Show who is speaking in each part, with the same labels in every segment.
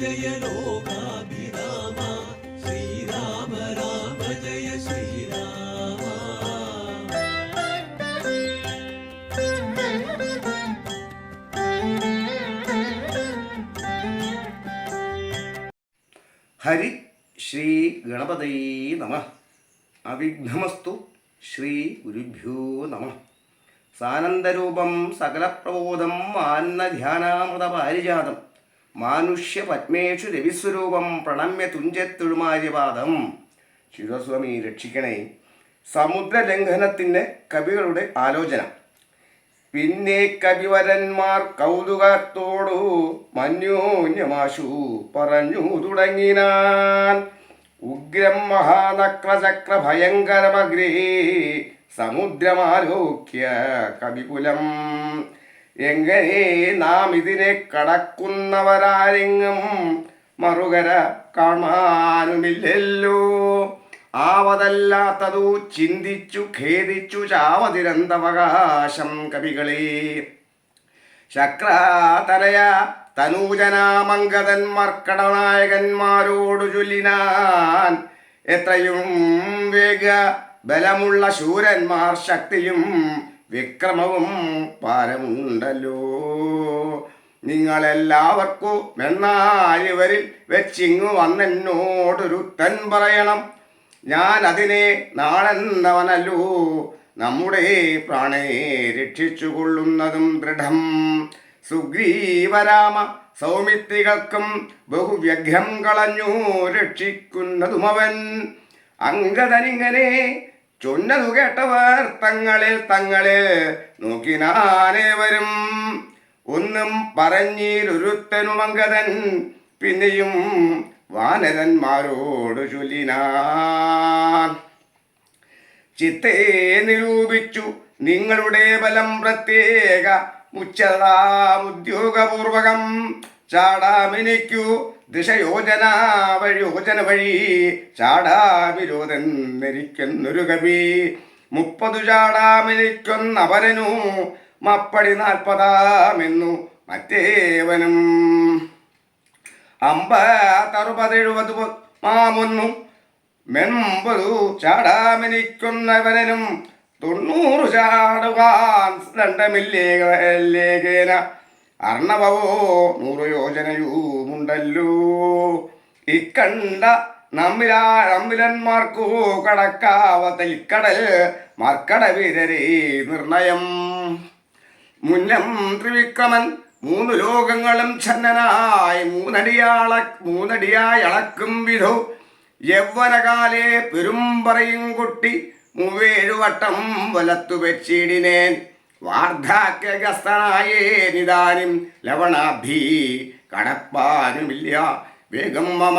Speaker 1: ജയ ലോകാഭിരാമ. ശ്രീരാമ രാമ ജയ ശ്രീരാമ.
Speaker 2: ഹരി ശ്രീ ഗണപതൈ നമ. അവിഘ്നമസ്തു ശ്രീ ഗുരുഭ്യോ നമ. സാനന്ദരൂപം സകലപ്രബോധം മാന്നധ്യാനാമൃത പാരിജാതം മാനുഷ്യ പത്മേഷു രവിസ്വരൂപം പ്രണമ്യ തുഞ്ചത്തൊഴുമാര്യപാദം. ശിവസ്വാമി രക്ഷിക്കണേ. സമുദ്രലംഘനത്തിന് കവികളുടെ ആലോചന. പിന്നെ കവിവരന്മാർ കൗതുകത്തോടു മന്യോന്യമാശു പറഞ്ഞു തുടങ്ങിനാൻ. ഉഗ്രം മഹാനക്രചക്ര ഭയങ്കരമഗ്രേ സമുദ്രമാലോക്യ കവികുലം. എങ്ങനെ നാം ഇതിനെ കടക്കുന്നവരാരെങ്ങും മറുകര കാണാനുമില്ലല്ലോ. ആവതല്ലാത്തതു ചിന്തിച്ചു ഖേദിച്ചു ചാവതിരന്തവകാശം കവികളെ. ശക്രാതലയ തനൂജനാമംഗതന്മാർക്കടനായകന്മാരോടു ചൊല്ലിനാൻ എത്രയും വേഗ ബലമുള്ള ശൂരന്മാർ ശക്തിയും വിക്രമവും പാരമുണ്ടല്ലോ. നിങ്ങളെല്ലാവർക്കും വെണ്ണാലിവരിൽ വെച്ചിങ്ങു വന്നെന്നോടൊരുത്തൻ പറയണം. ഞാൻ അതിനെ നാളെന്നവനല്ലോ. നമ്മുടെ പ്രാണേ രക്ഷിച്ചു കൊള്ളുന്നതും ദൃഢം. സുഗ്രീവരാമ സൗമിത്രികൾക്കും ബഹുവ്യഘ്യം കളഞ്ഞു രക്ഷിക്കുന്നതുമവൻ. അങ്കദനിങ്ങനെ ചൊന്നതു കേട്ടവർ തങ്ങളിൽ തങ്ങളിൽ നോക്കിനാനേവരും ഒന്നും പറഞ്ഞിലൊരുത്തനും അങ്കദൻ പിന്നെയും വാനരന്മാരോട് ചൊല്ലിനാൻ. ചിത്തേ നിരൂപിച്ചു നിങ്ങളുടെ ബലം പ്രത്യേക ഉച്ചതാമുദ്യോഗപൂർവകം ചാടാമിനിക്കു ദിശയോജന വഴി യോജന വഴി ചാടാവിരോധെന്നരിക്കുന്നൊരു കവി. മുപ്പതു ചാടാമിരിക്കുന്നവരനു മപ്പടി നാൽപ്പതാമെന്നു മറ്റേവനും. അമ്പത്തറുപതെഴുപത് മാമൊന്നു മെമ്പതു ചാടാമിരിക്കുന്നവരനും തൊണ്ണൂറ് ചാടുവാൻ ദണ്ഡമില്ലേകേന അർണവവോ നൂറ് യോജനയുമുണ്ടല്ലോ ഇക്കണ്ട നമ്മിലാ നമ്മിലന്മാർക്കു കടക്കാവത്ത ഇക്കടൽ മർക്കട വീരരേ നിർണയം. മുന്നം ത്രിവിക്രമൻ മൂന്ന് ലോകങ്ങളും ഛന്നനായി മൂന്നടിയാള മൂന്നടിയായി അളക്കും വിധു. യൗവനകാലെ പെരുമ്പറയും കുട്ടി മൂവേഴു വട്ടം വലത്തു വെച്ചിടിനേൻ വാർദ്ധക്യഗ്രസ്തനായേ നിദാനും ലവണാഭി കടപ്പാനുമില്ല. വേഗം മമ.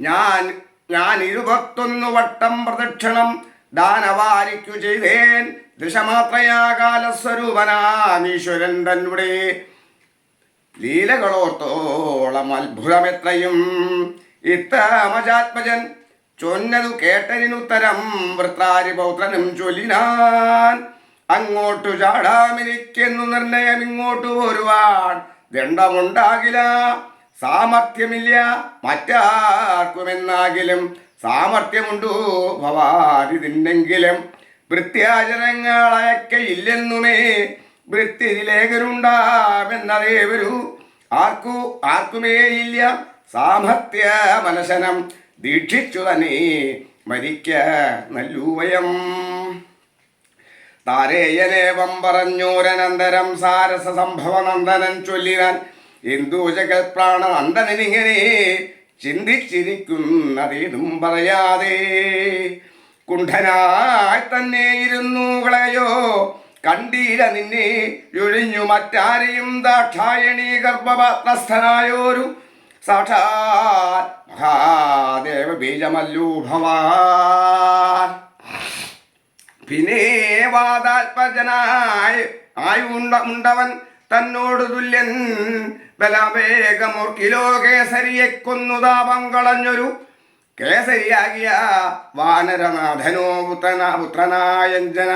Speaker 2: ഞാൻ ഞാൻ ഇരുപത്തൊന്നു വട്ടം പ്രദക്ഷിണം ദാനവാരിക്കു ചെയ്തേൻ. ദൃശമാത്രയാകാലസ്വരൂപനാമീശ്വരൻ തന്നെ ലീലകളോർത്തോളം അത്ഭുതമെത്രയും. ഇത്തമജാത്മജൻ ചൊന്നതു കേട്ടതിനുത്തരം വൃത്താരി പൗത്രനും ചൊല്ലിനാൻ. അങ്ങോട്ടു ചാടാമിരിക്കുന്നു നിർണയം ഇങ്ങോട്ടു പോരുവാൻ ദണ്ഡമുണ്ടാകില്ല സാമർഥ്യമില്ല മറ്റാർക്കുമെന്നാകിലും സാമർഥ്യമുണ്ടു ഭവാരിതിന്നെങ്കിലും വൃത്യാചരങ്ങളൊക്കെ ഇല്ലെന്നുമേ വൃത്തിയിലേഖനുണ്ടാമെന്നതേ വരൂ ആർക്കു ആർക്കുമേ ഇല്ല സാമർത്ഥ്യ മനശനം. ദീക്ഷിച്ചു തന്നെ മരിക്ക നല്ലൂവയം. താരേയനേവം പറഞ്ഞോരനന്തരം സാരസ സംഭവനന്ദനൻ ചൊല്ലിനാൻ എന്തുജകൽ പ്രാണനന്ദനിങ്ങനെ ചിന്തിച്ചിരിക്കുന്നതേതും പറയാതെ. കുണ്ഠനായി തന്നെ ഇരുന്നു കളയോ നിന്നെ ഒഴിഞ്ഞു മറ്റാരെയും ദാക്ഷായണീ ഗർഭപാത്രസ്ഥനായോരു സാക്ഷാൽ മഹാദേവ ബീജമല്ലൂ ഭവാൻ പിന്നെ വാതാത്മജനായ ആയുണ്ട ഉണ്ടവൻ തന്നോട് തുല്യൻ ബലവേഗമോർക്കിലോ കേസരിയെ കൊന്നു താപം കളഞ്ഞൊരു കേസരിയാകിയ വാനരനാഥനോ പുത്രന പുത്രനായഞ്ജന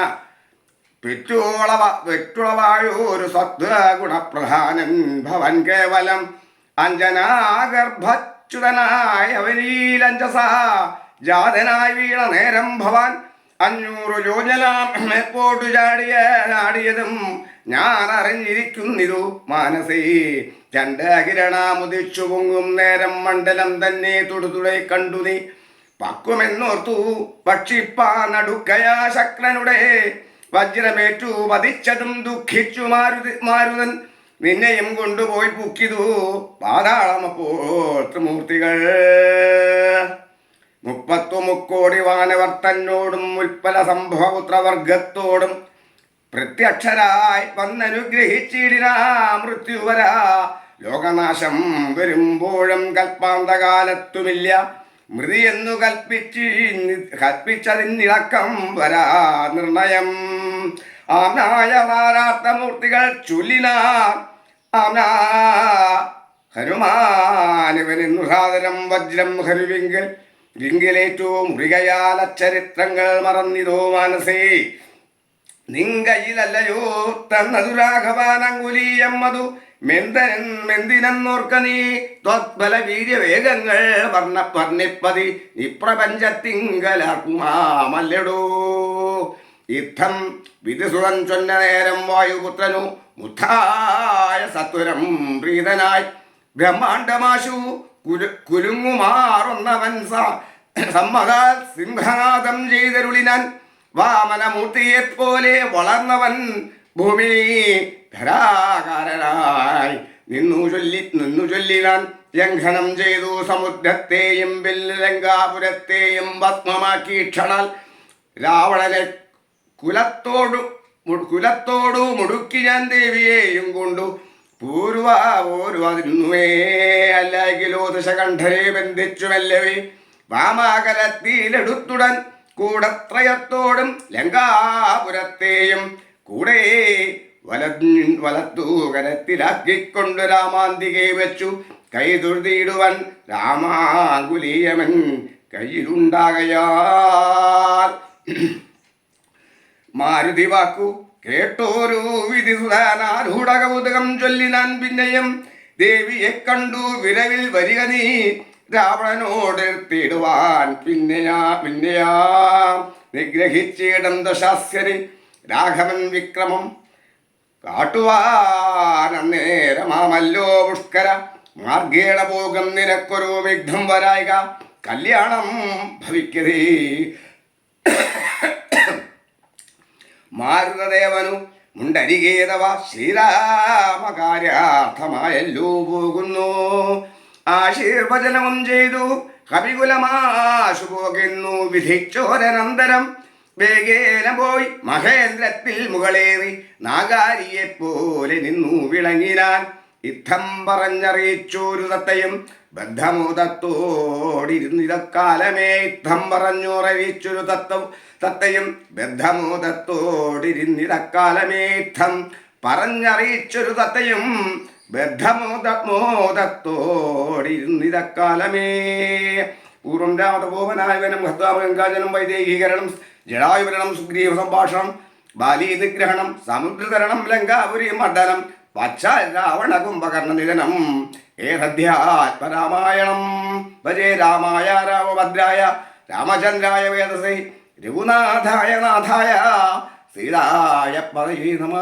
Speaker 2: പിറ്റുളവ പെറ്റുളവായൊരു സത്വ ഗുണപ്രധാനൻ ഭവൻ കേവലം അഞ്ജനാഗർഭച്യുതനായ അവനീലഞ്ചസ ജാതനായി വീണ നേരം ഭവാൻ അഞ്ഞൂറ് യോജനാം എപ്പോട്ടു ചാടിയ ചാടിയതും ഞാൻ അറിഞ്ഞിരിക്കുന്നിതു മാനസേ. രണ്ട് അകിരണാമുദിച്ചു പൊങ്ങും നേരം മണ്ഡലം തന്നെ തുടുതുടെ കണ്ടു നീ. പക്വമെന്നോർത്തു ഭക്ഷിപ്പാനടുക്കയാ ശക്രനുടെ. വജ്രമേറ്റു വധിച്ചതും ദുഃഖിച്ചു മാരുതി മാരുതൻ. നിന്നെയും കൊണ്ടുപോയി പുക്കിതു പാതാളമപ്പോൾ ത്രിമൂർത്തികൾ മുപ്പത്തു മുക്കോടി വാനവർ തന്നോടും ഉൽപ്പല സംഭവപുത്രവർഗത്തോടും പ്രത്യക്ഷരായി വന്നനുഗ്രഹിച്ചിടിനാ മൃത്യുവരാ. ലോകനാശം വരുമ്പോഴും കൽപ്പാന്തകാലത്തുമില്ല. മൃതി എന്നു കൽപ്പിച്ച് കൽപ്പിച്ചതിനിളക്കം വരാ നിർണയം. ആനായ വാരാർത്ഥമൂർത്തികൾ ചൊല്ലിനാർ ആംനാ ഹനുമാനിവനെന്നു സാദരം വജ്രം ഹരുവിങ്കിൽ ലിംഗിലേറ്റു മുറികയാൽ അച്ചരിത്രങ്ങൾ മറന്നിതോ മാനസേ. നിങ്കയിലല്ലയോ തന്നതു രാഘവാനങ്കുലീയം മധു മെന്തനൻ മെന്തിനെന്നോർക്ക നീ. ത്വത്ബല വീര്യവേഗങ്ങൾ വർണ വർണിപ്പതി നിപ്രപഞ്ചത്തിങ്കലാക്കുമാമല്ലടോ യുദ്ധം വിധിസുതൻ ചൊന്ന നേരം വായുപുത്രനു മുദ്ധായ സത്വരം പ്രീതനായി. ബ്രഹ്മാണ്ടമാശു കുലുങ്ങുമാറുന്നവൻ സമ്മതാ സിംഹനാദം ചെയ്തരുളിനാൻ. വാമനമൂർത്തിയെ പോലെ വളർന്നവൻ ഭൂമി ധരാകാരനായി. നിന്നു ചൊല്ലി നിന്നു ചൊല്ലിനാൻ ലംഘനം ചെയ്തു സമുദ്രത്തെയും ബില്ലങ്കാപുരത്തെയും ഭസ്മമാക്കി ക്ഷണാൽ രാവണനെ കുലത്തോടു കുലത്തോടു മുടുക്കി ഞാൻ ദേവിയെയും കൊണ്ടു പൂർവ പൂർവതിരുന്നുവേ അല്ലെങ്കിലോ ദശകണ്ഠരെ ബന്ധിച്ചുമല്ലവേ വാമാകലത്തിയിലെടുത്തുടൻ കൂടത്രയത്തോടും ലങ്കാപുരത്തെയും കൂടെ വലഞ്ഞു വലത്തു രാമാന്തികെ വെച്ചു. കൈതുർത്തിയിടുവൻ രാമാകുലീയമൻ കയ്യിലുണ്ടാകയാൽ മാരുതി വാക്കു കേട്ടോരു വിധി ചൊല്ലി ചൊല്ലിനാൻ പിന്നെയും. ദേവിയെ കണ്ടു വിരവിൽ വരിക നീ രാവണനോട് തീടുവാൻ പിന്നെയാ പിന്നെയാ. നിഗ്രഹിച്ചിടം ദശാസ്യന് രാഘവൻ വിക്രമം കാട്ടുവാനേരമാമല്ലോ പുഷ്കര. മാർഗേണ പോകും നിനക്കൊരു വിഘ്നം വരായിക. കല്യാണം ഭവിക്കതേ. മാരുതദേവനു മുണ്ടരികേതവ ശ്രീരാമകാര്യാർത്ഥമായല്ലോ പോകുന്നു. ആശീർവചനവും ചെയ്തു കവികുലമാശു പോകുന്നു വിധിച്ചോരനന്തരം വേഗേന പോയി മഹേന്ദ്രത്തിൽ മുകളേറി നാഗാരിയെ പോലെ നിന്നു വിളങ്ങിനാൻ. യുദ്ധം പറഞ്ഞറിയിച്ചോരു തത്തയും ബദ്ധമോദത്തോടിരുന്നിതക്കാലമേ യുദ്ധം പറഞ്ഞുറയിച്ചൊരു തത്വം തത്തയും ബദ്ധമോദത്തോടിരുന്നിതക്കാലമേ യുദ്ധം പറഞ്ഞറിയിച്ചൊരു തത്തയും ബദ്ധമോദ മോദത്തോടിരുന്നിതക്കാലമേ പൂർവം രാമതപോവനായവനം ഹസ്താമഗംഗാജനം വൈദേഹീകരണം ജടായുവരണം സുഗ്രീവ സംഭാഷണം ബാലീനിഗ്രഹണം സമുദ്രതരണം ലങ്കാപുരി മണ്ഡലം വച്ചാൽ രാവണ കുംഭകർണ നിധനം ഏതധ്യാത്മരാമായണം. ഭജേ രാമായ രാമഭദ്രായ രാമചന്ദ്രായ വേദസേ രഘുനാഥായ നാഥായ സീതായ പദയേ നമ